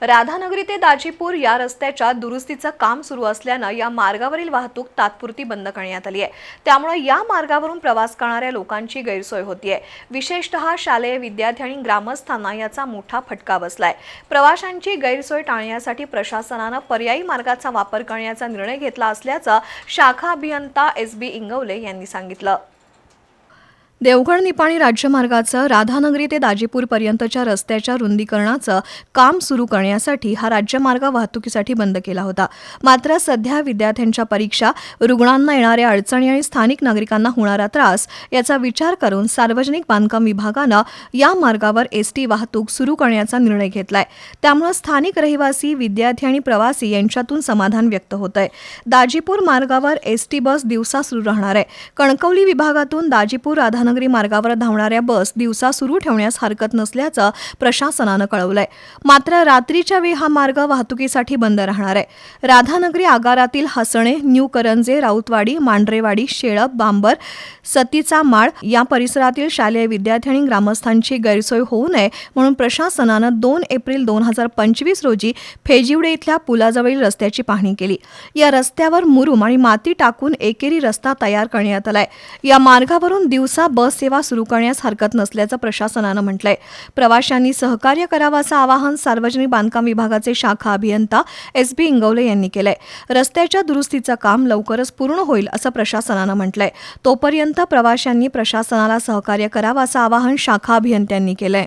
राधानगरी ते दाजीपूर या रस्त्याच्या दुरुस्तीचं काम सुरू असल्यानं या मार्गावरील वाहतूक तात्पुरती बंद करण्यात आली आहे. त्यामुळे या मार्गावरून प्रवास करणाऱ्या लोकांची गैरसोय होतीये. विशेषतः शालेय विद्यार्थी आणि ग्रामस्थांना याचा मोठा फटका बसलाय. प्रवाशांची गैरसोय टाळण्यासाठी प्रशासनानं पर्यायी मार्गाचा वापर करण्याचा निर्णय घेतला असल्याचं शाखा अभियंता एस बी इंगवले यांनी सांगितलं. देवगड निपाणी राज्यमार्गाचं राधानगरी ते दाजीपूर पर्यंतच्या रस्त्याच्या रुंदीकरणाचं काम सुरू करण्यासाठी हा राज्यमार्ग वाहतुकीसाठी बंद केला होता. मात्र सध्या विद्यार्थ्यांच्या परीक्षा रुग्णांना येणाऱ्या अडचणी आणि स्थानिक नागरिकांना होणारा त्रास याचा विचार करून सार्वजनिक बांधकाम विभागानं या मार्गावर एसटी वाहतूक सुरू करण्याचा निर्णय घेतलाय. त्यामुळे स्थानिक रहिवासी विद्यार्थी आणि प्रवासी यांच्यातून समाधान व्यक्त होत आहे दाजीपूर मार्गावर एसटी बस दिवसा सुरू राहणार आहे. कणकवली विभागातून दाजीपूर राधानगरी उपनगरी मार्गावर धावणाऱ्या बस दिवसा सुरू ठेवण्यास हरकत नसल्याचं प्रशासनानं कळवलंय. मात्र रात्रीच्या वेळी हा मार्ग वाहतुकीसाठी बंद राहणार आहे. राधानगरी आगारातील हसणे न्यू करंजे राऊतवाडी मांढरेवाडी शेळप बांबर सतीचा माळ या परिसरातील शालेय विद्यार्थी आणि ग्रामस्थांची गैरसोय होऊ नये म्हणून प्रशासनानं दोन एप्रिल दोन हजार पंचवीस रोजी फेजिवडे इथल्या पुलाजवळील रस्त्याची पाहणी केली. या रस्त्यावर मुरुम आणि माती टाकून एकेरी रस्ता तयार करण्यात आलाय. या मार्गावरून दिवसा बससेवा सुरू करण्यास हरकत नसल्याचं प्रशासनानं म्हटलंय. प्रवाशांनी सहकार्य करावं असं आवाहन सार्वजनिक बांधकाम विभागाचे शाखा अभियंता एस बी इंगवले यांनी केलंय. रस्त्याच्या दुरुस्तीचं काम लवकरच पूर्ण होईल असं प्रशासनानं म्हटलंय. तोपर्यंत प्रवाशांनी प्रशासनाला सहकार्य करावं असं आवाहन शाखा अभियंत्यांनी केलंय.